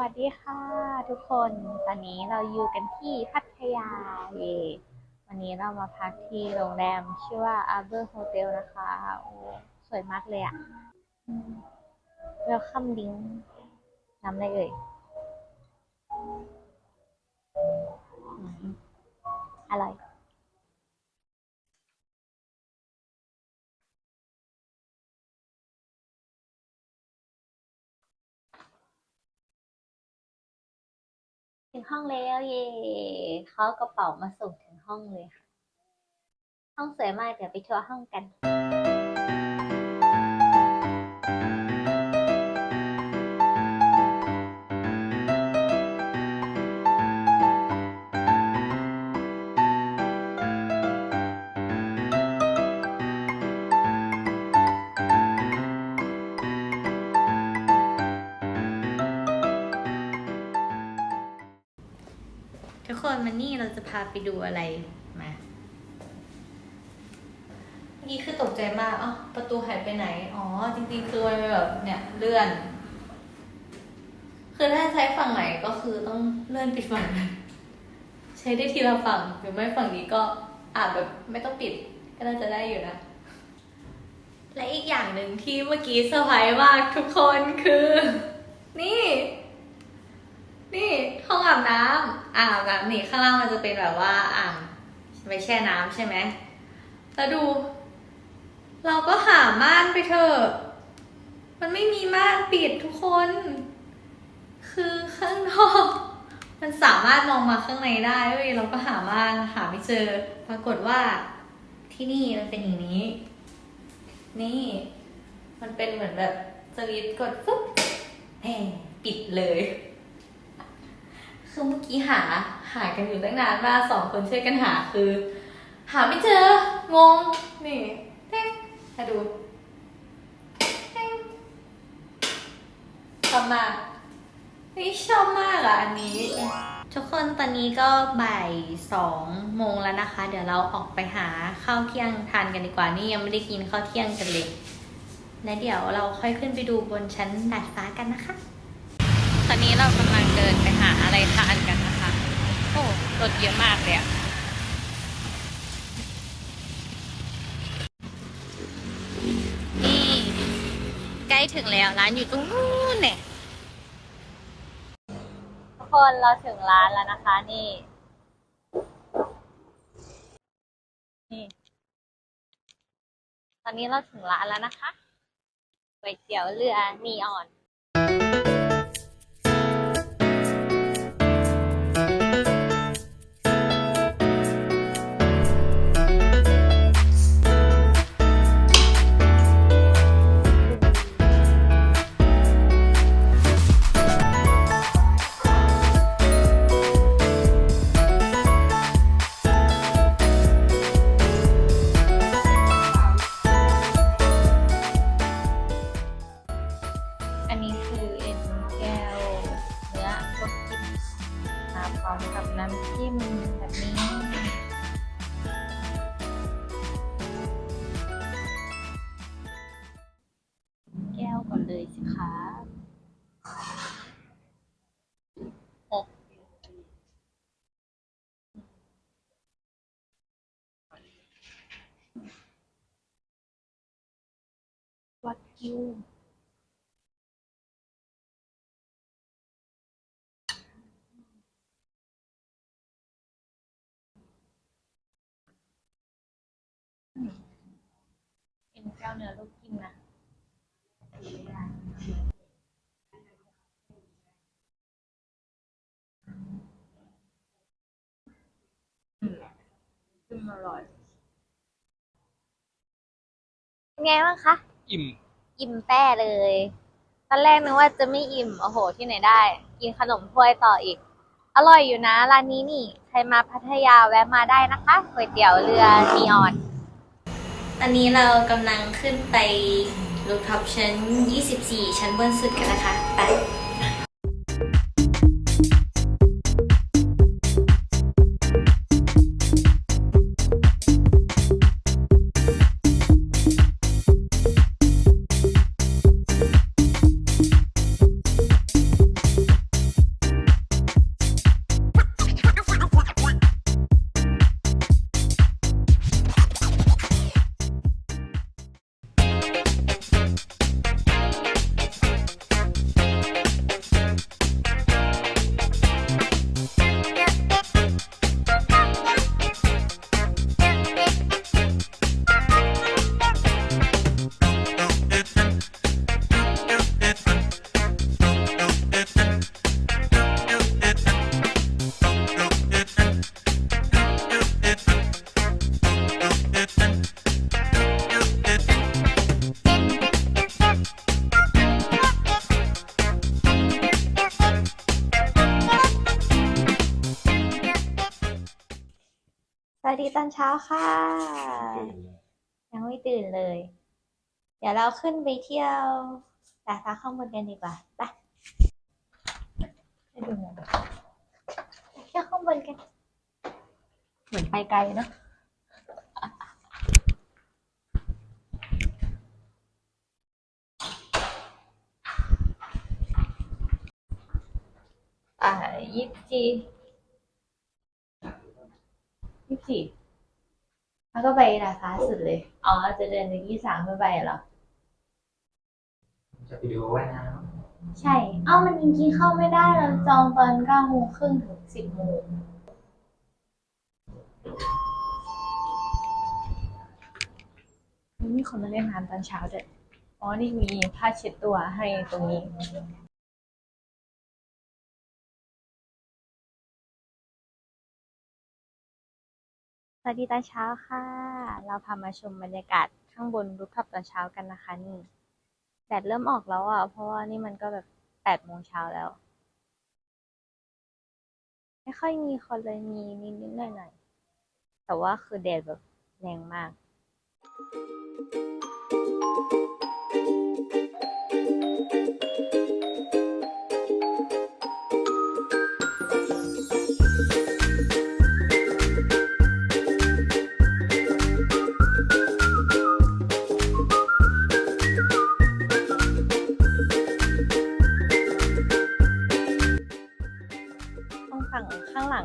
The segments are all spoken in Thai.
วัสดีค่ะ ทุกคน ตอนนี้เราอยู่กันที่พัทยาเยวันนี้เรามาพักที่โรงแรมชื่อว่า Arbor Hotel นะคะ โอ้สวยมากเลยอะ่ะเวลคัมดิ้งน้ำอะไรเอ่ยออร่อย งห้องแล้วเย่เขากระเป๋ามาส่งถึงห้องเลยค่ะ ห้องสวยมากเดี๋ยวไปทัวร์ห้องกัน คนมันนี่เราจะพาไปดูอะไรมาเมื่อกี้คือตกใจมากอ๋อประตูหายไปไหน อ๋อ จริงๆคือมันแบบเนี่ยเลื่อน คือถ้าใช้ฝั่งไหนก็คือต้องเลื่อนปิดฝั่งนั้นใช้ได้ทีละฝั่งหรือไม่ฝั่งนี้ก็อาจแบบไม่ต้องปิด ก็น่าจะได้อยู่นะ และอีกอย่างหนึ่งที่เมื่อกี้เซอร์ไพรส์มากทุกคนคือ นี่ นี่ห้องอาบน้ำอ่างอาบน้ำนี่ข้างล่างมันจะเป็นแบบว่าอ่างไว้แช่น้ำใช่ไหมแล้วดู เราก็หาม่านไปเถอะมันไม่มีม่านปิดทุกคน คือข้างนอกมันสามารถมองมาข้างในได้เว้ยเราก็หาม่านหาไม่เจอ ปรากฏว่า ที่นี่มันเป็นอย่างนี้ นี่ มันเป็นเหมือนแบบสวิตช์กดปุ๊บแหมปิดเลย คือเมื่อกี้หาหากันอยู่ตั้งนานมากสองคนช่วยกันหาคือ หาไม่เจอ งง นี่เต้งมาดูเต้งชอบมากนี่ชอบมากอะอันนี้ ทุกคนตอนนี้ก็บ่ายสองโมงแล้วนะคะ เดี๋ยวเราออกไปหาข้าวเที่ยงทานกันดีกว่า นี่ยังไม่ได้กินข้าวเที่ยงกันเลยและเดี๋ยวเราค่อยขึ้นไปดูบนชั้นดาดฟ้ากันนะคะ ตอนนี้เรากำลังเดินไปหาอะไรทานกันนะคะ โอ้รถเยอะมากเลยอะนี่ใกล้ถึงแล้วร้านอยู่ตรงนู้นเนี่ยทุกคนเราถึงร้านแล้วนะคะนี่ นี่ ตอนนี้เราถึงร้านแล้วนะคะก๋วยเตี๋ยวเรือนีออนอัน พร้อมกับน้ำจิ้มแบบนี้ แก้วก่อนเลยสิคะหกวัดคิว เป็นแก้วเนื้อลูกจิ้มนะขึ้นอร่อยเป็นไงบ้างคะ อิ่ม อิ่มแป้เลย ตอนแรกนึกว่าจะไม่อิ่ม โอ้โห ที่ไหนได้ กินขนมถ้วยต่ออีก อร่อยอยู่นะ ร้านนี้นี่ ใครมาพัทยาแวะมาได้นะคะก๋วยเตี๋ยวเรือนีออน ตอนนี้เรากำลังขึ้นไปรูท็อปชั้น 24 ชั้นบนสุดกันนะคะ ไป วัสดีตอนเช้าค่ะ ยังไม่ตื่นเลย เดี๋ยวเราขึ้นไปเที่ยวดาดฟ้าข้างบนกันดีกว่าไปไปดูหน่อยเที่ยวข้างบนกัน เหมือนไปไกลเนาะอ่ายี่สิบสี่ ยี่สิบสี่แล้วก็ไปดาดฟ้าสุดเลย อ๋อ จะเดินถึงยี่สามไม่ไปเหรอ จะไปดูว่ายน้ใช่ เอ้ามันจริงๆเข้าไม่ได้เราจองตอนเก้าโมงครึ่งถึงสิบโมงมีคนมาเล่นน้ำตอนเช้าด้วยอ๋อ นี่มีผ้าเช็ดตัวให้ตรงนี้ สวัสดีตอนเช้าค่ะ เราพามาชมบรรยากาศข้างบนรูปท็อปตอนเช้ากันนะคะนี่แดดเริ่มออกแล้วอะ เพราะว่านี่มันก็แบบแปดโมงเช้าแล้ว ไม่ค่อยมีคนเลยมีนิดๆหน่อยๆแต่ว่าคือแดดแบบแรงมาก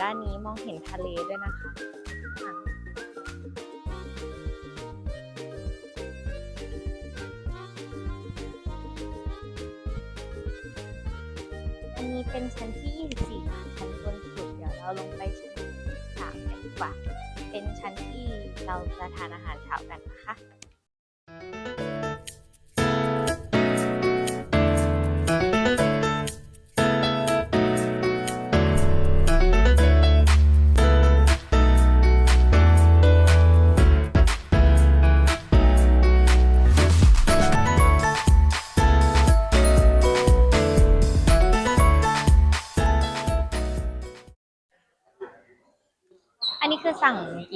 ด้านนี้มองเห็นทะเลด้วยนะคะอันนี้เป็นชั้นที่ 24ค่ะชั้นบนสุดเดี๋ยวเราลงไปชั้น3กันดีกว่า เป็นชั้นที่เราจะทานอาหารเช้ากันนะคะ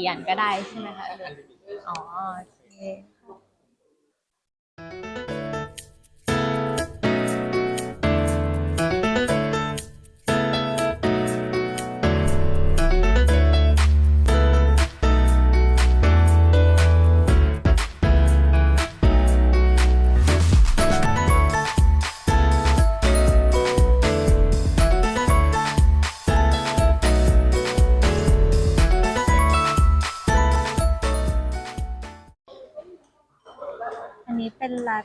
กี่อันก็ได้ใช่ไหมคะอ๋อโอเค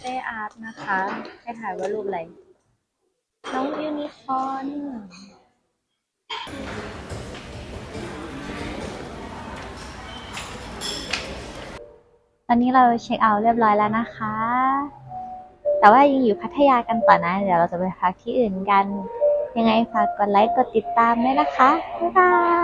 เป้อาร์ตนะคะ ให้ถ่ายว่ารูปอะไร น้องยูนิคอร์นตอนนี้เราเช็คเอาท์เรียบร้อยแล้วนะคะ แต่ว่ายังอยู่พัทยากันต่อนะ เดี๋ยวเราจะไปพักที่อื่นกัน ยังไงฝากกดไลค์ กดติดตามด้วยนะคะ บ๊ายบาย